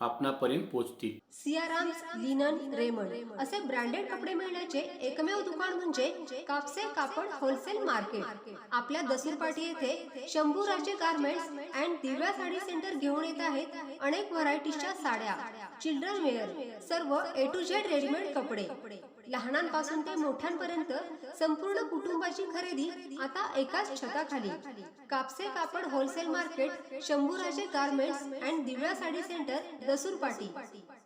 आपणापर्यंत पोहोचतील Siyarams linen Raymond असे branded कपडे मिळण्याचे एकमेव दुकान म्हणजे कापसे कापड होलसेल मार्केट. आपल्या दसूर पाटी येथे Shambhuraje garments and Divya sari centre घेऊन येत आहेत अनेक व्हरायटीच्या साड्या. चिल्ड्रन वेअर सर्व ए टू झेड रेडीमेड कपडे. लहानांपासून ते मोठ्यांपर्यंत संपूर्ण कुटुंबाची खरेदी आता एकाच छताखाली. कापसे कापड wholesale market Shambhuraje garments and Divya sari centre Dasur Pati.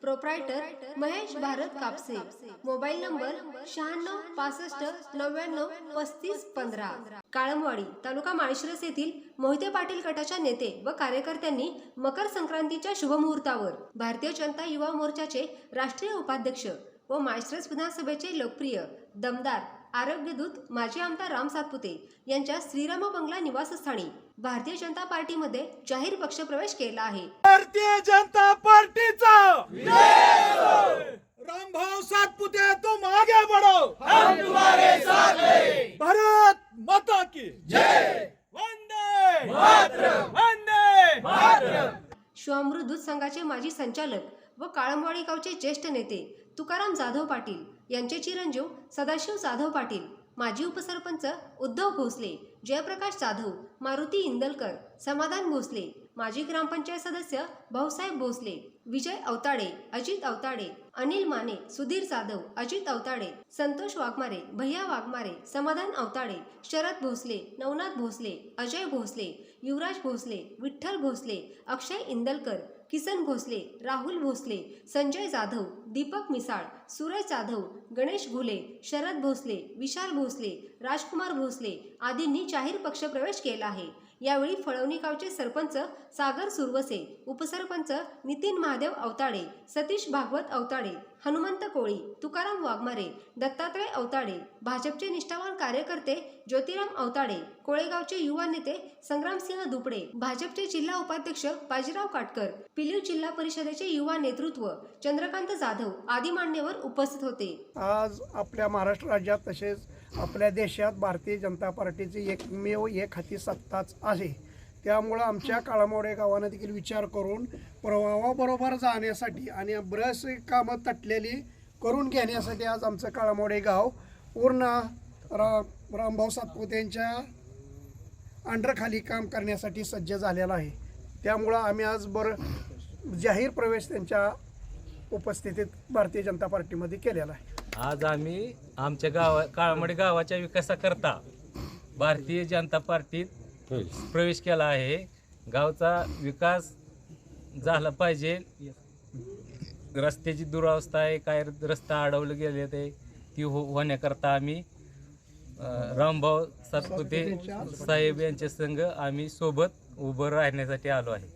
Proprietor Mahesh Bharat Kapse. Mobile number शहाण्णव पासष्ट नव्याण्णव पस्तीस पंधरा. काळमवाडी तालुका माळशिरस येथील मोहिते पाटील गटाच्या नेते व कार्यकर्त्यांनी मकर संक्रांतीच्या शुभमुहूर्तावर भारतीय जनता युवा मोर्चाचे राष्ट्रीय उपाध्यक्ष व माळशिरस विधानसभेचे लोकप्रिय दमदार आरोग्यदूत माजी आमदार राम सातपुते यांच्या श्रीराम बंगला निवासस्थानी भारतीय जनता पार्टीमध्ये जाहीर पक्षप्रवेश केला आहे. भारतीय जनता पार्टीचा! रामभाऊ सातपुते तुम आगे बढ़ो हम तुम्हारे साथ हैं। भारत माता की जय! वंदे! मातरम! वंदे! मातरम! शिवामृत दूध संघाचे माजी संचालक व काळंबवाडी गावचे ज्येष्ठ नेते तुकाराम जाधव पाटील यांचे चिरंजीव सदाशिव जाधव पाटील माजी उपसरपंच उद्धव भोसले जयप्रकाश जाधव मारुती इंदलकर समाधान भोसले माजी ग्रामपंचायत सदस्य भाऊसाहेब भोसले विजय अवताडे अजित अवताडे अनिल माने सुधीर जाधव अजित अवताडे संतोष वाघमारे भैया वाघमारे समाधान अवताडे शरद भोसले नवनाथ भोसले अजय भोसले युवराज भोसले विठ्ठल भोसले अक्षय इंदलकर किसन भोसले राहुल भोसले संजय जाधव दीपक मिसाळ सुरेश जाधव गणेश घुले शरद भोसले विशाल भोसले राजकुमार भोसले आदींनी जाहीर पक्षप्रवेश केला आहे. यावेळी फळवणी गावचे सरपंच सागर सुरवसे उपसरपंच नितीन महादेव अवताडे सतीश भागवत अवताडे हनुमंत कोळी तुकाराम वाघमारे दत्तात्रय अवताडे भाजपचे निष्ठावान कार्यकर्ते ज्योतिराम अवताडे कोळेगावचे युवा नेते संग्रामसिंह दुपडे भाजपचे जिल्हा उपाध्यक्ष बाजीराव काटकर पिलीव जिल्हा परिषदेचे युवा नेतृत्व चंद्रकांत जाधव आदी मान्यवर उपस्थित होते. आज आपल्या महाराष्ट्र राज्यात तसेच आपल्या देशात भारतीय जनता पार्टीची एकमेव एक हाती सत्ताच आहे. त्यामुळं आमच्या काळामोडे गावानं देखील विचार करून प्रवाहाबरोबर जाण्यासाठी आणि ब्रस कामं तटलेली करून घेण्यासाठी आज आमचं काळामोडे गाव पूर्ण रा रामभाऊ सातपुते यांच्या अंडरखाली काम करण्यासाठी सज्ज झालेला आहे. त्यामुळं आम्ही आज बरं जाहीर प्रवेश त्यांच्या उपस्थितीत भारतीय जनता पार्टीमध्ये केलेला आहे. आज आम्ही आमच्या गावा काळमडे गावाच्या विकासाकरता भारतीय जनता पार्टीत प्रवेश केला आहे. गावचा विकास झाला पाहिजे. रस्त्याची दुरावस्था आहे काय रस्ता अडवलं गेले ते ती हो होण्याकरता आम्ही रामभाऊ सातपुते साहेब यांच्या संघ आम्ही सोबत उभं राहण्यासाठी आलो आहे.